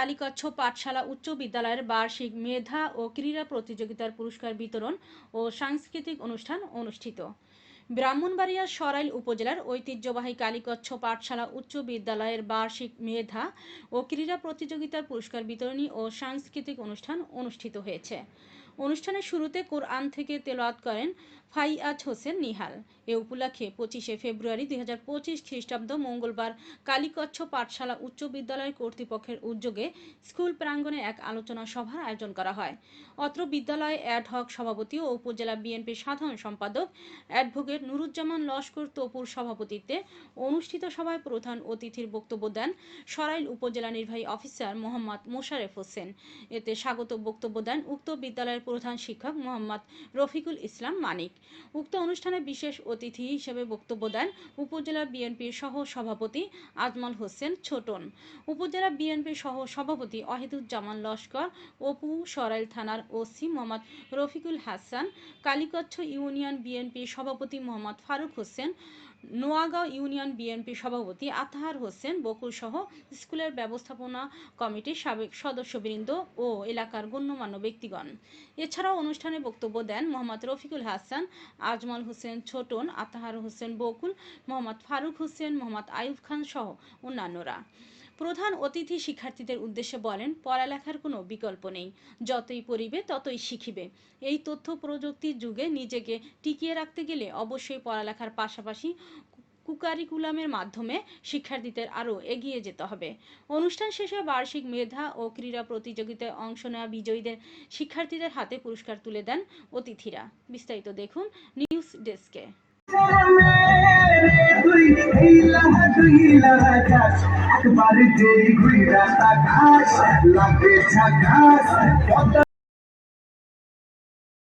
কালীকচ্ছ পাঠশালা উচ্চ বিদ্যালয়ের বার্ষিক মেধা ও ক্রীড়া প্রতিযোগিতার পুরস্কার বিতরণ ও সাংস্কৃতিক অনুষ্ঠান অনুষ্ঠিত। ব্রাহ্মণবাড়িয়া সরাইল উপজেলার ঐতিহ্যবাহী কালীকচ্ছ পাঠশালা উচ্চ বিদ্যালয়ের বার্ষিক মেধা ও ক্রীড়া প্রতিযোগিতার পুরস্কার বিতরণী ও সাংস্কৃতিক অনুষ্ঠান অনুষ্ঠিত হয়েছে। অনুষ্ঠানের শুরুতে কোরআন থেকে তেলাওয়াত করেন ফাইয়াজ হোসেন নিহাল। এ উপলক্ষে পঁচিশে ফেব্রুয়ারি দুই হাজার পঁচিশ খ্রিস্টাব্দ মঙ্গলবার কালীকচ্ছ পাঠশালা উচ্চ বিদ্যালয় কর্তৃপক্ষের উদ্যোগে স্কুল প্রাঙ্গণে এক আলোচনা সভার আয়োজন করা হয়। অত্র বিদ্যালয়ে অ্যাড হক সভাপতি ও উপজেলা বিএনপির সাধারণ সম্পাদক অ্যাডভোকেট নুরুজ্জামান লস্কর তপুর সভাপতিত্বে অনুষ্ঠিত সভায় প্রধান অতিথির বক্তব্য দেন সরাইল উপজেলা নির্বাহী অফিসার মোহাম্মদ মোশারেফ হোসেন। এতে স্বাগত বক্তব্য দেন উক্ত বিদ্যালয়ের প্রধান শিক্ষক মোহাম্মদ রফিকুল ইসলাম মানিক। উক্ত অনুষ্ঠানে বিশেষ অতিথি হিসেবে বক্তব্য দেন উপজেলা বিএনপির সহ সভাপতি আজমল হোসেন ছোটন। উপজেলা বিএনপির সহ সভাপতি অহিদুজ্জামান লস্কর, অপু সরাইল থানার ওসি মোহাম্মদ রফিকুল হাসান, কালীকচ্ছ ইউনিয়ন বিএনপির সভাপতি মোহাম্মদ ফারুক হোসেন নোয়াগাঁও ইউনিয়ন বিএনপি সভাপতি আতাহার হোসেন, বকুলসহ স্কুলের ব্যবস্থাপনা কমিটির সাবেক সদস্যবৃন্দ ও এলাকার গণ্যমান্য ব্যক্তিগণ। এছাড়াও অনুষ্ঠানে বক্তব্য দেন মোহাম্মদ রফিকুল হাসান, আজমল হোসেন ছোটন, আতাহার হোসেন বকুল, মোহাম্মদ ফারুক হোসেন, মোহাম্মদ আইয়ুব খান সহ অন্যান্যরা। প্রধান অতিথি শিক্ষার্থীদের উদ্দেশ্যে বলেন পড়ালেখার কোনো বিকল্প নেই যতই পড়িবে ততই শিখিবে এই তথ্য প্রযুক্তির যুগে নিজেকে টিকিয়ে রাখতে গেলে অবশ্যই পড়ালেখার পাশাপাশি কুকারিকুলামের মাধ্যমে শিক্ষার্থীদের আরও এগিয়ে যেতে হবে অনুষ্ঠান শেষে বার্ষিক মেধা ও ক্রীড়া প্রতিযোগিতায় অংশ নেওয়া বিজয়ীদের শিক্ষার্থীদের হাতে পুরস্কার তুলে দেন অতিথিরা বিস্তারিত দেখুন নিউজ ডেস্কে একবার যেই ঘুইরা তাকাস লাগে ঝাকাস